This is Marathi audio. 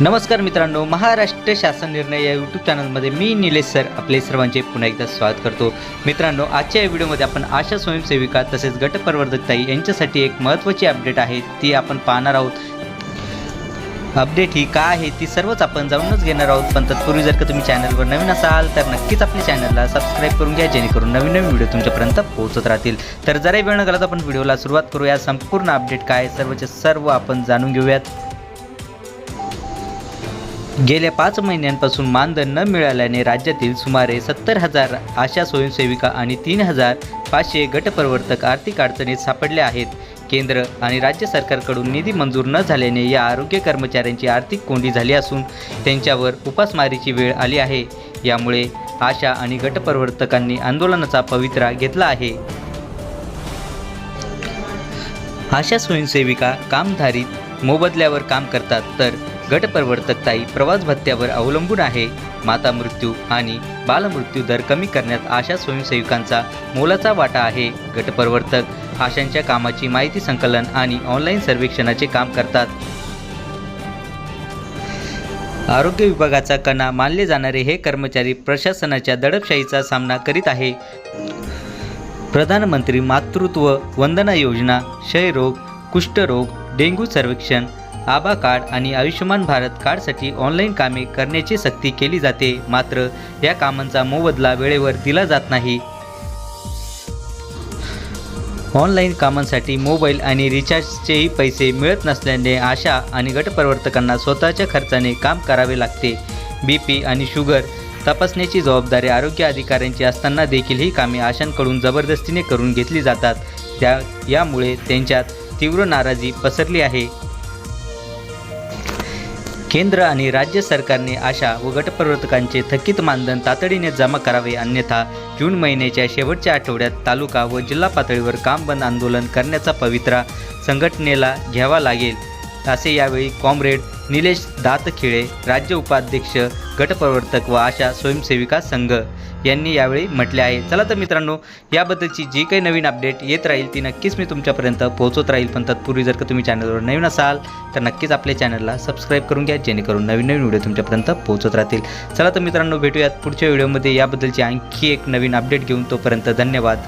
नमस्कार मित्रांनो महाराष्ट्र शासन निर्णय या यूट्यूब चॅनलमध्ये मी निलेश सर आपले सर्वांचे पुन्हा एकदा स्वागत करतो. मित्रांनो आजच्या या व्हिडिओमध्ये आपण आशा स्वयंसेविका तसेच गटप्रवर्धकताई यांच्यासाठी एक महत्त्वाची अपडेट आहे ती आपण पाहणार आहोत. अपडेट ही काय आहे ती सर्वच आपण जाऊनच घेणार आहोत. पण तत्पूर्वी जर का तुम्ही चॅनलवर नवीन असाल तर नक्कीच आपल्या चॅनलला सबस्क्राईब करून घ्या जेणेकरून नवीन नवीन व्हिडिओ तुमच्यापर्यंत पोहोचत राहतील. तर जराही वेळ न घालत आपण व्हिडिओला सुरुवात करूया. संपूर्ण अपडेट काय आहे, सर्वचे सर्व आपण जाणून घेऊयात. गेल्या पाच महिन्यांपासून मानधन न मिळाल्याने राज्यातील सुमारे सत्तर हजार आशा स्वयंसेविका आणि तीन हजार पाचशे गटप्रवर्तक आर्थिक अडचणीत सापडले आहेत. केंद्र आणि राज्य सरकारकडून निधी मंजूर न झाल्याने या आरोग्य कर्मचाऱ्यांची आर्थिक कोंडी झाली असून त्यांच्यावर उपासमारीची वेळ आली आहे. यामुळे आशा आणि गटप्रवर्तकांनी आंदोलनाचा पवित्रा घेतला आहे. आशा स्वयंसेविका कामधारीत मोबदल्यावर काम करतात तर गटप्रवर्तकताई प्रवास भत्त्यावर अवलंबून आहे. माता मृत्यू आणि बालमृत्यू दर कमी करण्यात आशा स्वयंसेविकांचा मोलाचा वाटा आहे. गटप्रवर्तक आशांच्या कामाची माहिती संकलन आणि ऑनलाईन सर्वेक्षणाचे काम करतात. आरोग्य विभागाचा कणा मानले जाणारे हे कर्मचारी प्रशासनाच्या दडपशाहीचा सामना करीत आहे. प्रधानमंत्री मातृत्व वंदना योजना क्षयरोग कुष्ठरोग डेंग्यू सर्वेक्षण आभा कार्ड आणि आयुष्यमान भारत कार्डसाठी ऑनलाईन कामे करण्याची सक्ती केली जाते. मात्र या कामांचा मोबदला वेळेवर दिला जात नाही. ऑनलाईन कामांसाठी मोबाईल आणि रिचार्जचेही पैसे मिळत नसल्याने आशा आणि गटप्रवर्तकांना स्वतःच्या खर्चाने काम करावे लागते. बी पी आणि शुगर तपासण्याची जबाबदारी आरोग्य अधिकाऱ्यांची असताना देखील ही कामे आशांकडून जबरदस्तीने करून घेतली जातात. त्या यामुळे त्यांच्यात तीव्र नाराजी पसरली आहे. केंद्र आणि राज्य सरकारने आशा व गटप्रवर्तकांचे थकीत मानधन तातडीने जमा करावे अन्यथा जून महिन्याच्या शेवटच्या आठवड्यात तालुका व जिल्हा पातळीवर काम बंद आंदोलन करण्याचा पवित्रा संघटनेला घ्यावा लागेल. असे यावेळी कॉम्रेड निलेश दातखिळे राज्य उपाध्यक्ष गटप्रवर्तक व आशा स्वयंसेविका संघ यांनी यावेळी म्हटले आहे. चला तर मित्रांनो याबद्दलची जी काही नवीन अपडेट येत राहील ती नक्कीच मी तुमच्यापर्यंत पोहोचत राहील. पण तत्पूर्वी जर का तुम्ही चॅनलवर नवीन असाल तर नक्कीच आपल्या चॅनलला सबस्क्राईब करून घ्या जेणेकरून नवीन नवीन व्हिडिओ तुमच्यापर्यंत पोहोचत राहतील. चला तर मित्रांनो भेटूयात पुढच्या व्हिडिओमध्ये याबद्दलची आणखी एक नवीन अपडेट घेऊन तोपर्यंत धन्यवाद.